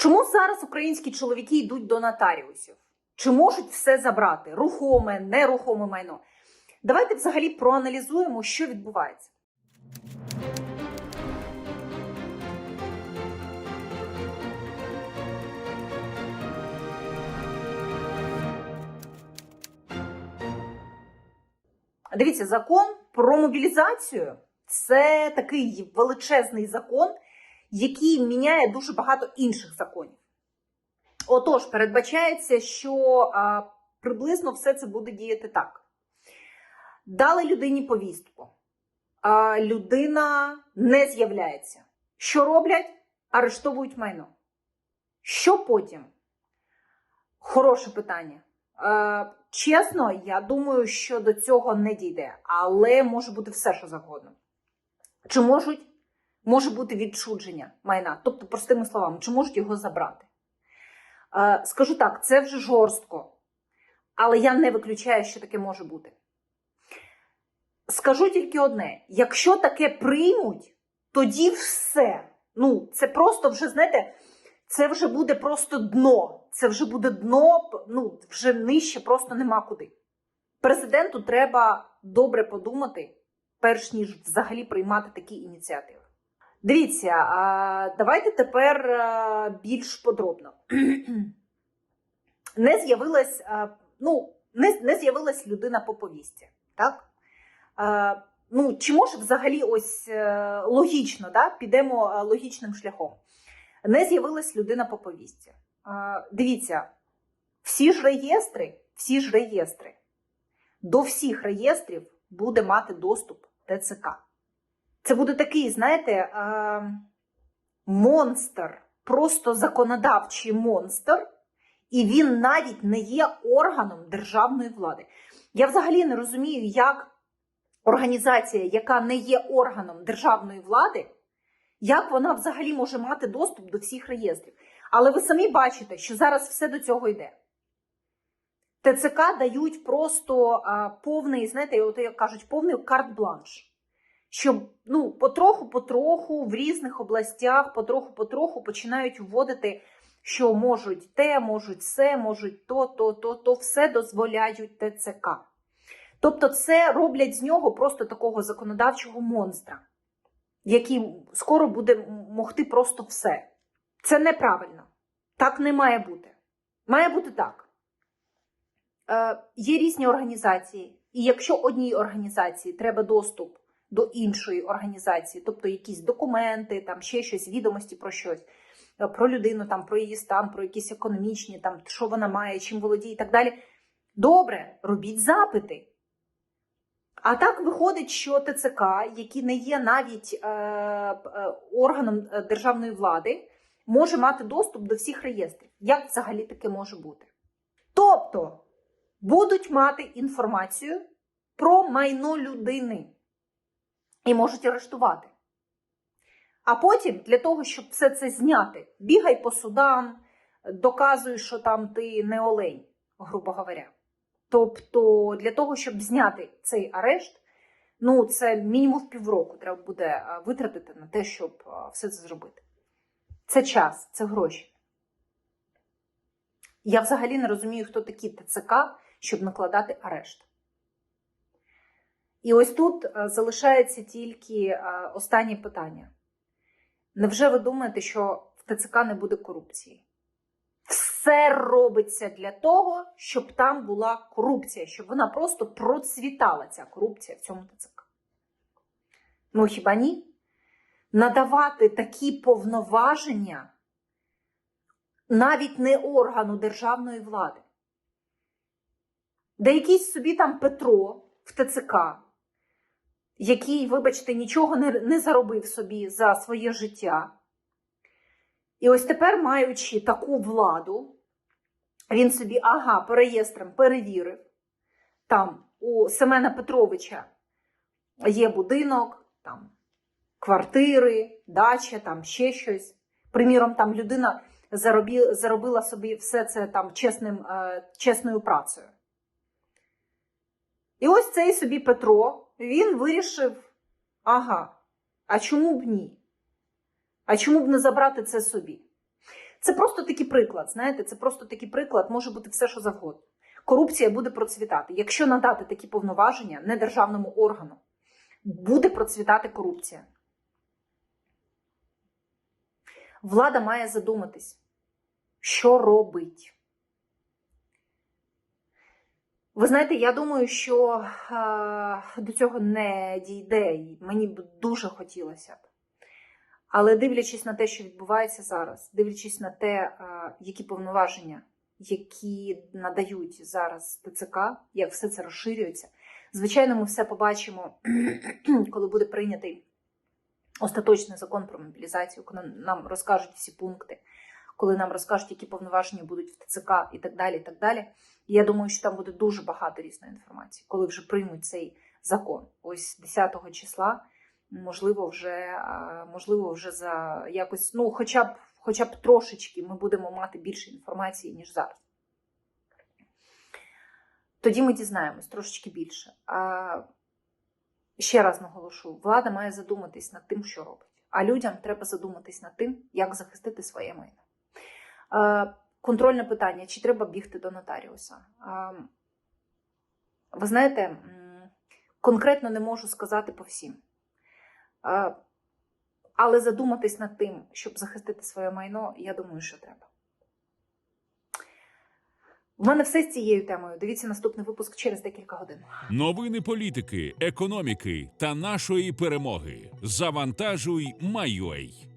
Чому зараз українські чоловіки йдуть до нотаріусів? Чи можуть все забрати? Рухоме, нерухоме майно? Давайте взагалі проаналізуємо, що відбувається. Дивіться, закон про мобілізацію це такий величезний закон, який міняє дуже багато інших законів. Отож, передбачається, що а, приблизно все це буде діяти так. Дали людині повістку, а людина не з'являється. Що роблять? Арештовують майно. Що потім? Хороше питання. Е, чесно, я думаю, що до цього не дійде, але може бути все, що завгодно. Чи можуть, може бути відчудження майна, тобто, простими словами, чи можуть його забрати? Е, скажу так, це вже жорстко, але я не виключаю, що таке може бути. Скажу тільки одне: якщо таке приймуть, тоді все. Ну, це просто вже, знаєте, це вже буде просто дно. Це вже буде дно, ну вже нижче просто нема куди. Президенту треба добре подумати, перш ніж взагалі приймати такі ініціативи. Дивіться, давайте тепер більш подробно. Не з'явилась, ну, не, не з'явилась людина по повісті, так? Ну, чи може взагалі ось е, логічно, да? підемо е, логічним шляхом. Не з'явилась людина по повісті. Дивіться, всі ж реєстри, всі ж реєстри, до всіх реєстрів буде мати доступ ТЦК. Це буде такий, знаєте, монстр, просто законодавчий монстр, і він навіть не є органом державної влади. Я взагалі не розумію, як організація, яка не є органом державної влади, як вона взагалі може мати доступ до всіх реєстрів. Але ви самі бачите, що зараз все до цього йде. ТЦК дають просто а, повний, знаєте, от як кажуть, повний карт-бланш. Щоб ну, потроху-потроху в різних областях, потроху-потроху починають вводити, що можуть те, можуть все, можуть то, то, то, то все дозволяють ТЦК. Тобто, це роблять з нього просто такого законодавчого монстра, який скоро буде могти просто все. Це неправильно. Так не має бути. Має бути так. Е, є різні організації, і якщо одній організації треба доступ до іншої організації, тобто якісь документи, там ще щось, відомості про щось, е, про людину, там, про її стан, про якісь економічні, там, що вона має, чим володіє і так далі. Добре, робіть запити. А так виходить, що ТЦК, які не є навіть е, е, органом е, державної влади, може мати доступ до всіх реєстрів. Як взагалі таке може бути? Тобто будуть мати інформацію про майно людини і можуть арештувати. А потім, для того, щоб все це зняти, бігай по судам, доказуй, що там ти не олень, грубо говоря. Тобто, для того, щоб зняти цей арешт, ну це мінімум півроку треба буде е, витратити на те, щоб е, все це зробити. Це час, це гроші. Я взагалі не розумію, хто такі ТЦК, щоб накладати арешт. І ось тут е, залишається тільки останнє питання. Невже ви думаєте, що в ТЦК не буде корупції? Все робиться для того, щоб там була корупція, щоб вона просто процвітала, ця корупція в цьому ТЦК. Ну хіба ні? Надавати такі повноваження навіть не органу державної влади. Де якийсь собі там Петро в ТЦК, який, вибачте, нічого не, не заробив собі за своє життя. І ось тепер, маючи таку владу, він собі, ага, по реєстрам перевірив. Там у Семена Петровича є будинок, там квартири, дача, там ще щось. Приміром, там людина заробі, заробила собі все це там чесним, е, чесною працею. І ось цей собі Петро, він вирішив: ага, а чому б ні? А чому б не забрати це собі? Це просто такий приклад. Знаєте, це просто такий приклад, може бути все, що завгодно. Корупція буде процвітати. Якщо надати такі повноваження недержавному органу, буде процвітати корупція. Влада має задуматись, що робить. Ви знаєте, я думаю, що е, до цього не дійде, і мені б дуже хотілося б. Але дивлячись на те, що відбувається зараз, дивлячись на те, е, які повноваження, які надають зараз ТЦК, як все це розширюється, звичайно, ми все побачимо, коли буде прийнятий остаточний закон про мобілізацію, коли нам розкажуть всі пункти, коли нам розкажуть, які повноваження будуть в ТЦК і так далі. І так далі. І я думаю, що там буде дуже багато різної інформації, коли вже приймуть цей закон. Ось 10 числа, можливо, вже можливо, вже за якось, ну, хоча б, хоча б трошечки ми будемо мати більше інформації, ніж зараз. Тоді ми дізнаємось трошечки більше. А, ще раз наголошу: влада має задуматись над тим, що робить. А людям треба задуматись над тим, як захистити своє майно. Е, Контрольне питання: чи треба бігти до нотаріуса? Е, Ви знаєте, конкретно не можу сказати по всім. Е, Але задуматись над тим, щоб захистити своє майно, я думаю, що треба. У мене все з цією темою. Дивіться наступний випуск через декілька годин. Новини політики, економіки та нашої перемоги. Завантажуй, майой.